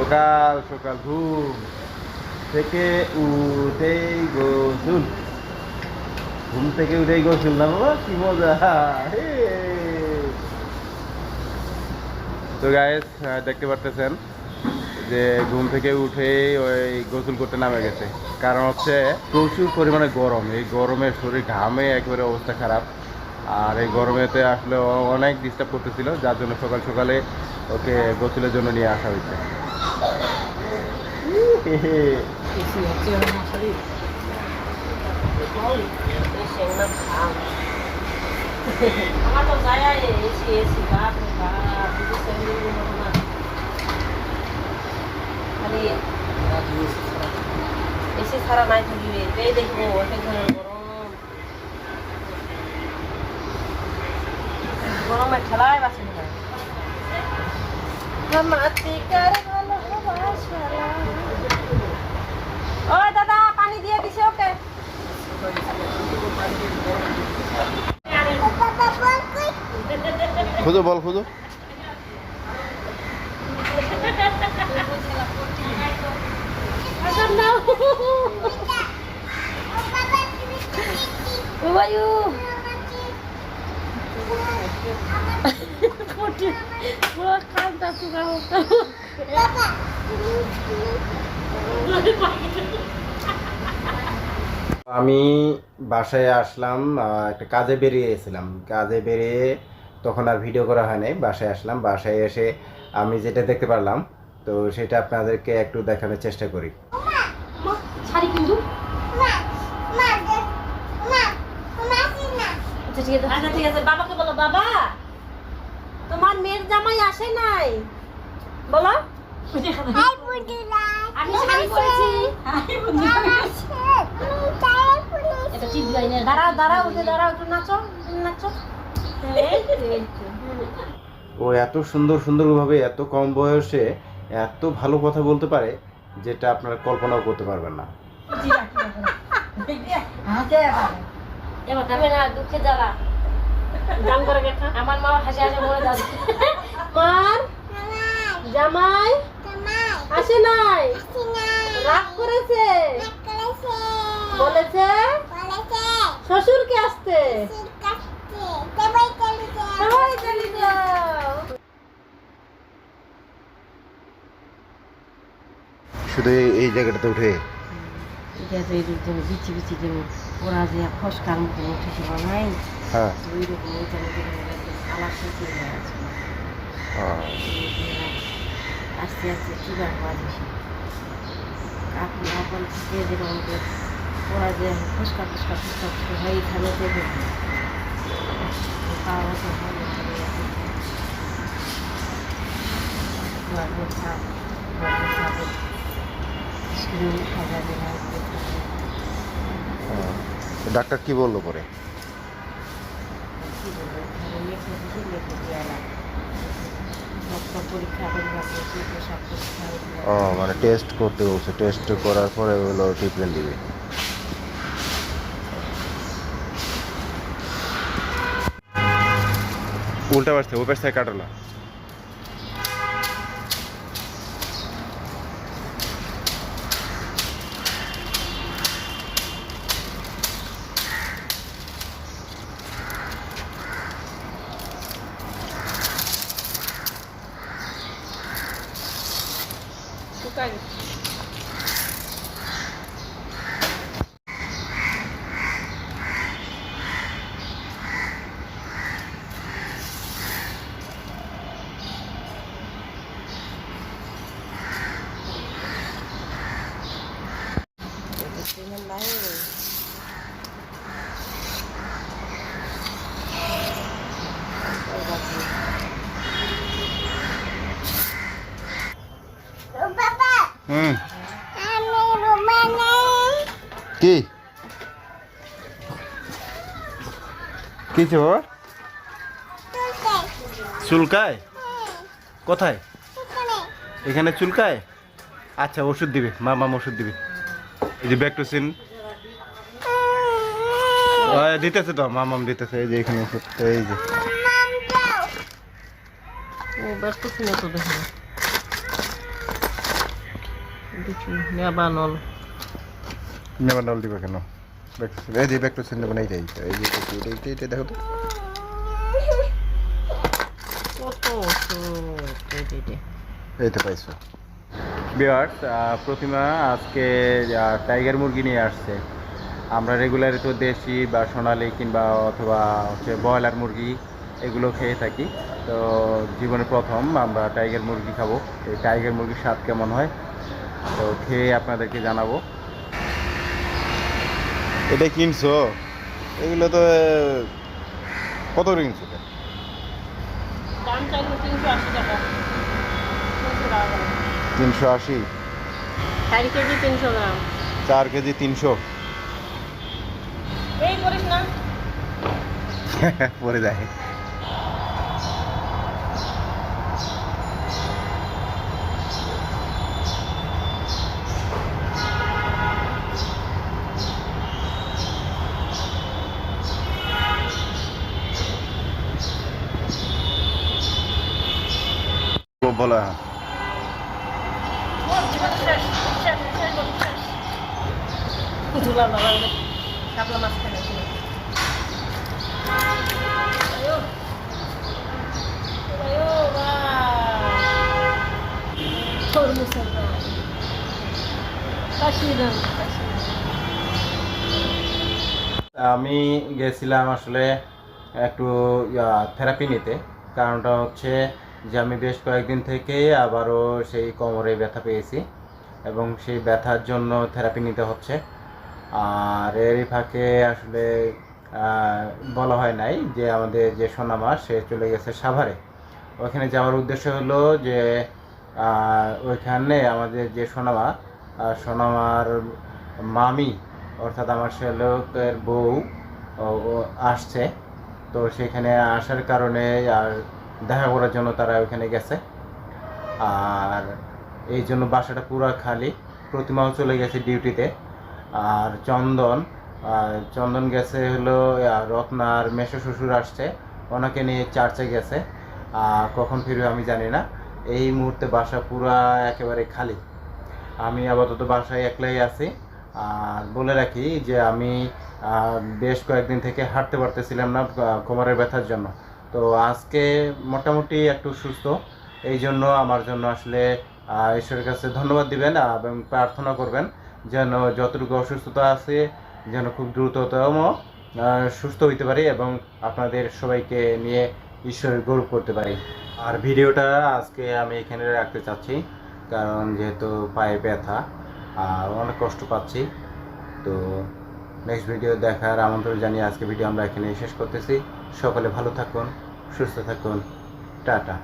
সকাল সকাল ঘুম থেকে উঠেই গোসুল। ঘুম থেকে উঠেই গোসুল না বাবা, কি মজা। তো গায়েস দেখতে পারতেছেন যে ঘুম থেকে উঠেই ওই গোসল করতে নামে গেছে। কারণ হচ্ছে প্রচুর পরিমাণে গরম। এই গরমে শরীর ঘামে, একেবারে অবস্থা খারাপ। আর এই গরমেতে আসলে অনেক ডিস্টার্ব করতেছিল, যার জন্য সকাল সকালে ওকে গোসলের জন্য নিয়ে আসা হয়েছে। আমার তো যায় এসি এসি বাপ বাপ খালি এসি ছাড়া নাই থাকিবে এই দেখব এক ধরনের গরম গরমে ঠেলায় বাসে না মাতিকার ভালোবাসা ওই দাদা পানি দিয়ে দিছে ওকে। খুঁজো বল খুঁজো। আসুন নাও বায়ু পুরো কানটা চুকা হতো আমি বাসায় আসলাম একটা কাজে বেরিয়েছিলাম কাজে বেরিয়ে তখন আর ভিডিও করা হয় নাই, বাসায় আসলাম। বাসায় এসে আমি যেটা দেখতে পারলাম, তো সেটা আপনাদেরকে একটু দেখানোর চেষ্টা করি। আচ্ছা আচ্ছা বাবাকে বলো, বাবা, তোমার মেয়ের জামাই আসে নাই? বলো। ও এত সুন্দর সুন্দরভাবে এত কম বয়সে এত ভালো কথা বলতে পারে যেটা আপনারা কল্পনাও করতে পারবেন না। আমার মা হাসি হাসি মরে। যাবে জামাই। আসে নাই? রাগ করেছে? বলেছে? শ্বশুরকে আসতে। সবাই চলে যাও। শুধু এই জায়গাটাতে উঠে? এটা এরকম বিচি বিচি যেন ওরা যে ফসকার মতো বানাই হ্যাঁ। ওই রকম ওই যেন আস্তে আস্তে চুলার হওয়া বেশি কাপড় যেরকম করে ওরা যে ফুসকা ফুসকা ফুসকা ফুসকা হয় এখানে দেবে পাওয়া তো। ডাক্তার কি বলল পরে? কি বলব? লেখে দিয়ে ও মানে টেস্ট করতে বলছে। টেস্ট করার পরে হলো ট্রিটমেন্ট দিবে। উল্টা পাশ থেকে ওই পাশ থেকে কাটো না কি? কি ছে বাবা? চুলকায়? কোথায়? এখানে চুলকায়? আচ্ছা ওষুধ দিবে। মা মাম ওষুধ দিবে। এই যে ব্যাকটোসিন দিতেছে তো মামাম দিতেছে। এই যে এখানে ওষুধ এই যে। ছিল তো দেখো। নেবানল নেবার নল দিবে কেন? এই যে ব্যাকটোসিন নেবেন এইটা এইটা এই যে এইটা, এইটা এইটা এইটা দেখো। তো এই পাইছো। বিয়ার্স প্রতিমা আজকে টাইগার মুরগি নিয়ে আসছে। আমরা রেগুলারই তো দেশি বা সোনালি কিংবা অথবা হচ্ছে ব্রয়লার মুরগি এগুলো খেয়ে থাকি। তো জীবনে প্রথম আমরা টাইগার মুরগি খাব। এই টাইগার মুরগির স্বাদ কেমন হয়? তো খেয়ে আপনাদেরকে জানাব। এটা কিনছো? এগুলো তো কত কিনছো তিনশো আশি চার কেজি তিনশো পরে যায় বলো হ্যাঁ শেষ শেষ শেষ বলি, শেষ। ধুলা বাবা বলে, শাপলা মাছ খাই না কিনে। আয়ো। আয়ো, বাহ। তরমুজের দাম। কাশির দাম, দাম। আমি গেছিলাম আসলে একটু থেরাপি নিতে কারণটা হচ্ছে যে আমি বেশ কয়েকদিন থেকে আবারও সেই কোমরে ব্যথা পেয়েছি এবং সেই ব্যথার জন্য থেরাপি নিতে হচ্ছে। আর এরই ফাঁকে আসলে বলা হয় নাই যে আমাদের যে সোনামা, সে চলে গেছে সাভারে। ওখানে যাওয়ার উদ্দেশ্য হলো যে ওইখানে আমাদের যে সোনামা সোনামার মামি, অর্থাৎ আমার সে লোকের বউ আসছে। তো সেখানে আসার কারণে আর দেখা করার জন্য তারা ওখানে গেছে। আর এই জন্য বাসাটা পুরো খালি। প্রতিমাও চলে গেছে ডিউটিতে। আর চন্দন চন্দন গেছে হলো রত্নার মেশো শ্বশুর আসছে। ওনাকে নিয়ে চার্চে গেছে। আর কখন ফিরবে আমি জানি না। এই মুহূর্তে বাসা পুরা একেবারে খালি। আমি আপাতত বাসায় একলাই আছি। আর বলে রাখি যে আমি বেশ কয়েকদিন থেকে হাঁটতে পারতেছিলাম না কোমরের ব্যথার জন্য। তো আজকে মোটামুটি একটু সুস্থ। এই জন্য আমার জন্য আসলে ঈশ্বরের কাছে ধন্যবাদ দিবেন এবং প্রার্থনা করবেন যেন যতটুকু অসুস্থতা আছে, যেন খুব দ্রুততম সুস্থ হইতে পারি এবং আপনাদের সবাইকে নিয়ে ঈশ্বরের গৌরব করতে পারি। আর ভিডিওটা আজকে আমি এখানে রাখতে চাচ্ছি, কারণ যেহেতু পায়ে ব্যথা আর অনেক কষ্ট পাচ্ছি। তো নেক্সট ভিডিও দেখার আমন্ত্রণ জানিয়ে আজকে ভিডিও আমরা এখানে শেষ করতেছি। সকলে ভালো থাকুন সুস্থ থাকুন। টাটা।